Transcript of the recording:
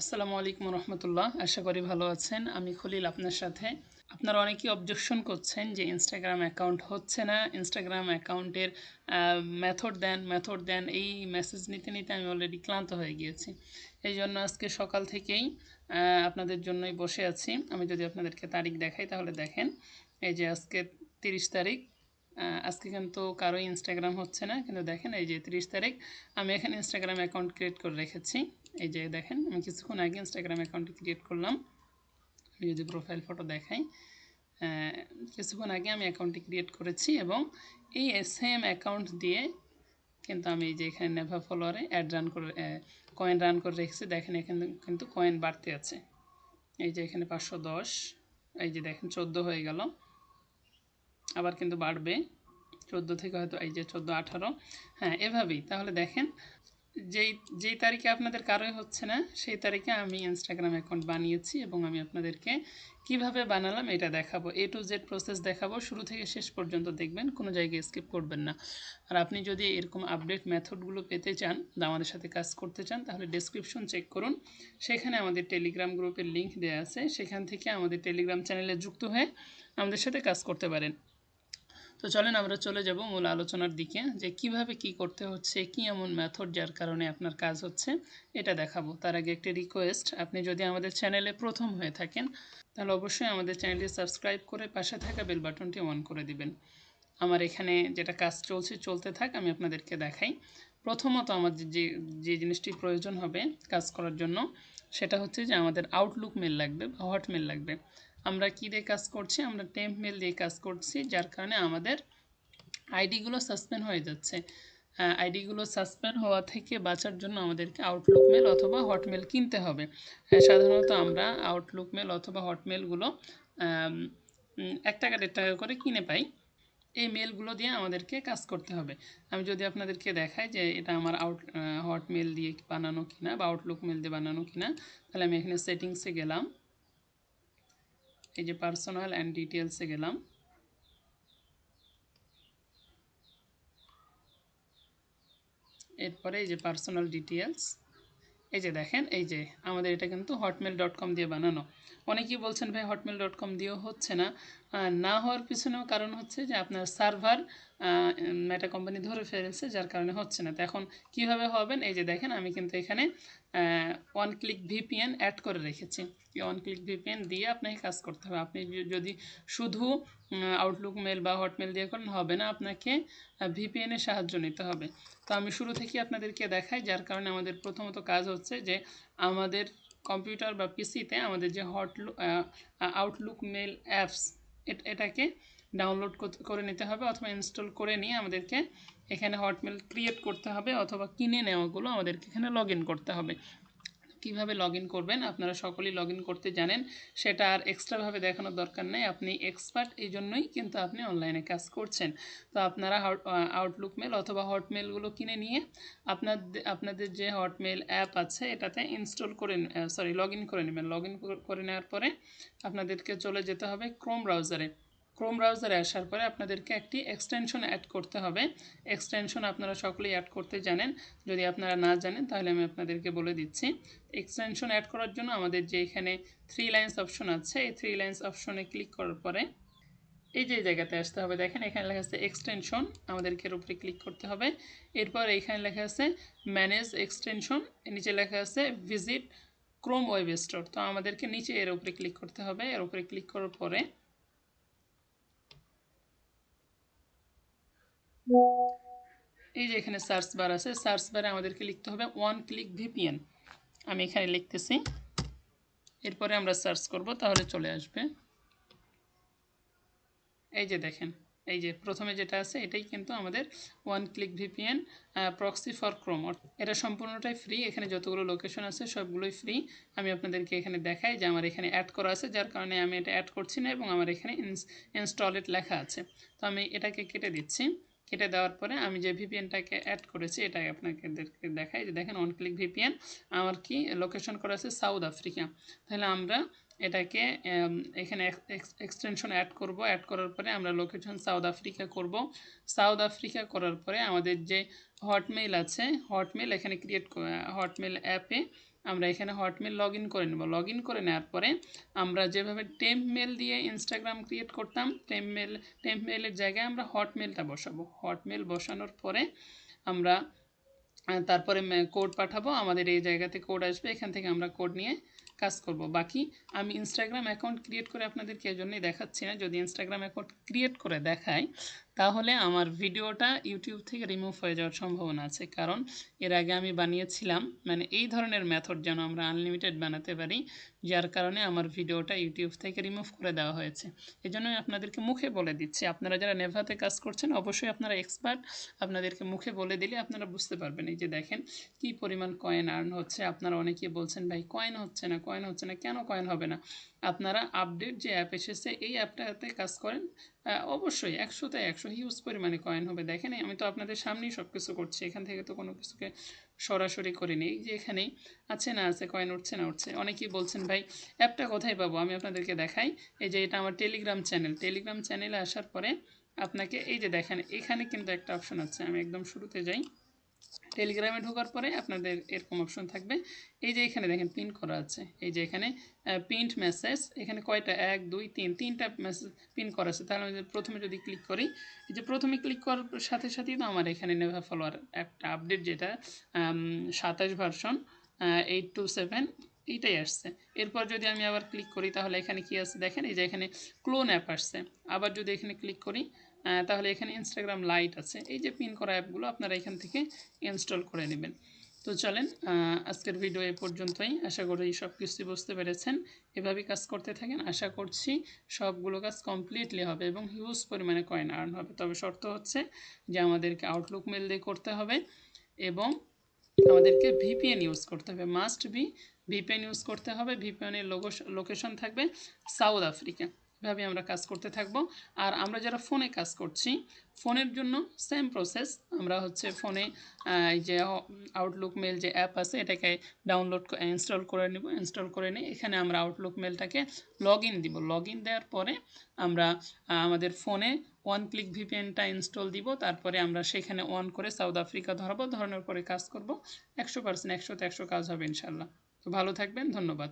আসসালামু আলাইকুম রহমতুল্লাহ, আশা করি ভালো আছেন। আমি খলিল আপনার সাথে। আপনারা অনেকেই অবজেকশন করছেন যে ইনস্টাগ্রাম অ্যাকাউন্ট হচ্ছে না। ইনস্টাগ্রাম অ্যাকাউন্টের মেথড দেন মেথড দেন, এই মেসেজ নিতে নিতে আমি অলরেডি ক্লান্ত হয়ে গিয়েছি। এই জন্য আজকে সকাল থেকেই আপনাদের জন্যই বসে আছি। আমি যদি আপনাদেরকে তারিখ দেখাই তাহলে দেখেন, এই যে আজকে তিরিশ তারিখ আজকে কিন্তু কারোই ইনস্টাগ্রাম হচ্ছে না, কিন্তু দেখেন এই যে তিরিশ তারিখ, আমি এখানে ইনস্টাগ্রাম অ্যাকাউন্ট ক্রিয়েট করে রেখেছি। এই যে দেখেন, আমি কিছুক্ষণ আগে ইনস্টাগ্রাম অ্যাকাউন্ট ক্রিয়েট করলাম। আমি যদি প্রোফাইল ফটো দেখাই কিছুক্ষণ আগে আমি অ্যাকাউন্টটি ক্রিয়েট করেছি এবং এই সেম অ্যাকাউন্ট দিয়ে কিন্তু আমি যে এখানে নেভা ফলোয়ারে অ্যাড রান করে কয়েন রান করে রেখেছি। দেখেন এখানে কিন্তু কয়েন বাড়তে আছে। এই যে এখানে পাঁচশো দশ, এই যে দেখেন চোদ্দ হয়ে গেল। আবার কিন্তু বাড়বে। চোদ্দ থেকে হয়তো এই যে চোদ্দ, আঠারো। হ্যাঁ এভাবেই। তাহলে দেখেন, যেই যেই তারিখে আপনাদের কারোই হচ্ছে না, সেই তারিখে আমি ইনস্টাগ্রাম অ্যাকাউন্ট বানিয়েছি এবং আমি আপনাদেরকে কীভাবে বানালাম এটা দেখাবো। এ টু জেড প্রসেস দেখাবো। শুরু থেকে শেষ পর্যন্ত দেখবেন, কোনো জায়গায় স্কিপ করবেন না। আর আপনি যদি এরকম আপডেট মেথডগুলো পেতে চান বা আমাদের সাথে কাজ করতে চান, তাহলে ডেসক্রিপশন চেক করুন। সেখানে আমাদের টেলিগ্রাম গ্রুপের লিঙ্ক দেওয়া আছে। সেখান থেকে আমাদের টেলিগ্রাম চ্যানেলে যুক্ত হয়ে আমাদের সাথে কাজ করতে পারেন। তো চলেন আমরা চলে যাব মূল আলোচনার দিকে, যে কীভাবে কি করতে হচ্ছে, কি এমন মেথড যার কারণে আপনার কাজ হচ্ছে, এটা দেখাবো। তার আগে একটি রিকোয়েস্ট আপনি যদি আমাদের চ্যানেলে প্রথম হয়ে থাকেন, তাহলে অবশ্যই আমাদের চ্যানেলটি সাবস্ক্রাইব করে পাশে থাকা বেল বাটনটি অন করে দিবেন। আমার এখানে যেটা কাজ চলছে, চলতে থাক, আমি আপনাদেরকে দেখাই। প্রথমত আমাদের যে যে জিনিসটি প্রয়োজন হবে কাজ করার জন্য, সেটা হচ্ছে যে আমাদের আউটলুক মেল লাগবে বা হট মেল লাগবে। আমরা কী দিয়ে কাজ করছি? আমরা টেম্প মেল দিয়ে কাজ করছি, যার কারণে আমাদের আইডিগুলো সাসপেন্ড হয়ে যাচ্ছে। আইডিগুলো সাসপেন্ড হওয়া থেকে বাঁচার জন্য আমাদেরকে আউটলুক মেল অথবা হটমেল কিনতে হবে। সাধারণত আমরা আউটলুক মেল অথবা হটমেলগুলো এক টাকা, দেড় টাকা করে কিনে পাই। এই মেলগুলো দিয়ে আমাদেরকে কাজ করতে হবে। আমি যদি আপনাদেরকে দেখাই যে এটা আমার আউট হটমেল দিয়ে বানানো কিনা বা আউটলুক মেল দিয়ে বানানো কিনা, তাহলে আমি এখানে সেটিংসে গেলাম। এই যে পার্সোনাল অ্যান্ড ডিটেলসে গেলাম। এরপরে এই যে পার্সোনাল ডিটেলস এই যে দেখেন, এই যে আমাদের এটা কিন্তু হটমেল ডট কম দিয়ে বানানো। অনেকেই বলছেন, ভাই হটমেল ডট কম দিয়েও হচ্ছে না। না হওয়ার পিছনেও কারণ হচ্ছে যে, আপনার সার্ভার একটা কোম্পানি ধরে ফেলেছে, যার কারণে হচ্ছে না। তো এখন কীভাবে হবেন? এই যে দেখেন, আমি কিন্তু এখানে ওয়ান ক্লিক ভিপিএন অ্যাড করে রেখেছি। ওয়ান ক্লিক ভিপিএন দিয়ে আপনাকে কাজ করতে হবে। আপনি যদি শুধু আউটলুক মেল বা হটমেল দিয়ে করেন, হবে না, আপনাকে ভিপিএনের সাহায্য নিতে হবে। তো আমি শুরু থেকে আপনাদেরকে দেখাই, যার কারণে আমাদের প্রথমত কাজ হচ্ছে যে, আমাদের কম্পিউটার বা পিসিতে আমাদের যে হটলুক আউটলুক মেল অ্যাপস এটাকে ডাউনলোড করে নিতে হবে অথবা ইনস্টল করে নিয়ে আমাদেরকে এখানে হটমেল ক্রিয়েট করতে হবে অথবা কিনে নেওয়াগুলো আমাদেরকে এখানে লগ করতে হবে। কীভাবে লগ করবেন, আপনারা সকলেই লগ করতে জানেন, সেটা আর এক্সট্রাভাবে দেখানোর দরকার নেই, আপনি এক্সপার্ট এই জন্যই কিন্তু আপনি অনলাইনে কাজ করছেন। তো আপনারা আউটলুক মেল অথবা হটমেলগুলো কিনে নিয়ে আপনার আপনাদের যে হটমেল অ্যাপ আছে, এটাতে ইনস্টল করে সরি লগ করে নেবেন। লগ করে নেওয়ার পরে আপনাদেরকে চলে যেতে হবে ক্রোম ব্রাউজারে ক্রোম ব্রাউজারে আসার পরে আপনাদেরকে একটি এক্সটেনশন অ্যাড করতে হবে। এক্সটেনশন আপনারা সকলেই অ্যাড করতে জানেন। যদি আপনারা না জানেন, তাহলে আমি আপনাদেরকে বলে দিচ্ছি। এক্সটেনশন অ্যাড করার জন্য আমাদের যে এখানে থ্রি লাইন্স অপশন আছে, এই থ্রি লাইন্স অপশনে ক্লিক করার পরে এই যে জায়গাতে আসতে হবে, দেখেন এখানে লেখা আছে এক্সটেনশন আমাদেরকে এর উপরে ক্লিক করতে হবে। এরপর এখানে লেখা আছে ম্যানেজ এক্সটেনশন নিচে লেখা আছে ভিজিট ক্রোম ওয়েব স্টোর তো আমাদেরকে নিচে এর উপরে ক্লিক করতে হবে। এর উপরে ক্লিক করার পরে এই যে এখানে সার্চ বার আছে, সার্চ বারে আমাদেরকে লিখতে হবে ওয়ান ক্লিক ভিপিএন। আমি এখানে লিখতেছি। এরপরে আমরা সার্চ করব, তাহলে চলে আসবে। এই যে দেখেন, এই যে প্রথমে যেটা আছে, এটাই কিন্তু আমাদের one click VPN proxy for Chrome এটা সম্পূর্ণটাই ফ্রি এখানে যতগুলো লোকেশন আছে, সবগুলোই ফ্রি আমি আপনাদেরকে এখানে দেখাই যে আমার এখানে অ্যাড করা আছে, যার কারণে আমি এটা অ্যাড করছি না এবং আমার এখানে ইনস্টলেড লেখা আছে। তো আমি এটাকে কেটে দিচ্ছি। কেটে দেওয়ার পরে আমি যে ভিপিএনটাকে অ্যাড করেছি, এটাই আপনাকে দেখাই। যে দেখেন অন ক্লিক ভিপিএন আমার কি লোকেশন করা আছে? সাউথ আফ্রিকা তাহলে আমরা এটাকে এখানে এক্সটেনশন অ্যাড করব। অ্যাড করার পরে আমরা লোকেশন সাউথ আফ্রিকা করব। সাউথ আফ্রিকা করার পরে আমাদের যে হটমেইল আছে হটমেল এখানে ক্রিয়েট হটমেল অ্যাপে আমরা এখানে হটমেল লগ ইন করে নেব। লগ ইন করে নেওয়ার পরে আমরা যেভাবে টেম্প মেল দিয়ে ইনস্টাগ্রাম ক্রিয়েট করতাম টেম্প মেল টেম্প মেলের জায়গায় আমরা হটমেলটা বসাবো। হটমেল বসানোর পরে আমরা তারপরে কোড পাঠাবো। আমাদের এই জায়গাতে কোড আসবে। এখান থেকে আমরা কোড নিয়ে কাজ করব। বাকি আমি ইনস্টাগ্রাম অ্যাকাউন্ট ক্রিয়েট করে আপনাদেরকে এই জন্যই দেখাচ্ছি না। যদি ইনস্টাগ্রাম অ্যাকাউন্ট ক্রিয়েট করে দেখাই, তাহলে আমার ভিডিওটা ইউটিউব থেকে রিমুভ হয়ে যাওয়ার সম্ভাবনা আছে। কারণ এর আগে আমি বানিয়েছিলাম মানে এই ধরনের মেথড যেন আমরা আনলিমিটেড বানাতে পারি, যার কারণে আমার ভিডিওটা ইউটিউব থেকে রিমুভ করে দেওয়া হয়েছে। এই জন্য আপনাদেরকে মুখে বলে দিচ্ছি। আপনারা যারা নেভাতে কাজ করছেন, অবশ্যই আপনারা এক্সপার্ট আপনাদেরকে মুখে বলে দিলে আপনারা বুঝতে পারবেন। এই যে দেখেন, কি পরিমাণ কয়েন আর্ন হচ্ছে। আপনারা অনেকেই বলছেন, ভাই কয়েন হচ্ছে না কয়েন হচ্ছে না, কেন কয়েন হবে না? আপনারা আপডেট যে অ্যাপ এসেছে, এই অ্যাপটাতে কাজ করেন অবশ্যই একশোতে একশো হিউজ পরিমাণে কয়েন হবে। দেখেন, আমি তো আপনাদের সামনেই সব কিছু করছি, এখান থেকে তো কোনো কিছুকে সরাসরি করিনি। এই যে এখানেই আছে না আছে কয়েন উঠছে না উঠছে, অনেকেই বলছেন, ভাই অ্যাপটা কোথায় পাবো? আমি আপনাদেরকে দেখাই। এই যে এটা আমার টেলিগ্রাম চ্যানেল টেলিগ্রাম চ্যানেলে আসার পরে আপনাকে, এই যে দেখেন, এখানে কিন্তু একটা অপশন আছে, আমি একদম শুরুতে যাই। টেলিগ্রামে ঢোকার পরে আপনাদের এরকম অপশন থাকবে। এই যে এখানে দেখেন পিন করা আছে। এই যে এখানে প্রিন্ট মেসেজ এখানে কয়টা? এক, দুই, তিন, তিনটা মেসেজ পিন করা আছে। তাহলে আমি প্রথমে যদি ক্লিক করি, এই যে প্রথমে ক্লিক করার সাথে সাথেই তো আমার এখানে নেভা ফলোয়ার একটা আপডেট যেটা সাতাশ ভার্সন এইট টু সেভেন এইটাই আসছে। এরপর যদি আমি আবার ক্লিক করি, তাহলে এখানে কি আছে দেখেন? এই যে এখানে ক্লোন অ্যাপ আসছে। আবার যদি এখানে ক্লিক করি তাহলে এখানে ইনস্টাগ্রাম লাইট আছে। এই যে পিন করা অ্যাপগুলো আপনারা এখান থেকে ইনস্টল করে নেবেন। তো চলেন আজকের ভিডিও এ পর্যন্তই। আশা করি সব কিছুই বুঝতে পেরেছেন। এভাবেই কাজ করতে থাকেন। আশা করছি সবগুলো কাজ কমপ্লিটলি হবে এবং হিউজ পরিমাণে কয়েন আর্ন হবে। তবে শর্ত হচ্ছে যে আমাদেরকে আউটলুক মেল দিয়ে করতে হবে এবং আমাদেরকে ভিপিএন ইউজ করতে হবে। মাস্ট বি ভিপিএন ইউজ করতে হবে। ভিপিএনের লোকেশন থাকবে সাউথ আফ্রিকা এভাবে আমরা কাজ করতে থাকব। আর আমরা যারা ফোনে কাজ করছি, ফোনের জন্য সেম প্রসেস আমরা হচ্ছে ফোনে এই যে আউটলুক মেল যে অ্যাপ আছে, এটাকে ডাউনলোড ইনস্টল করে নিব ইনস্টল করে নিয়ে এখানে আমরা আউটলুক মেলটাকে লগ ইন দিব। লগ ইন দেওয়ার পরে আমরা আমাদের ফোনে ওয়ান ক্লিক ভিপিএনটা ইনস্টল দিব। তারপরে আমরা সেখানে অন করে সাউথ আফ্রিকা ধরাবো, ধরানোর পরে কাজ করব। একশো পার্সেন্ট একশোতে একশো কাজ হবে ইনশাল্লাহ। তো ভালো থাকবেন, ধন্যবাদ।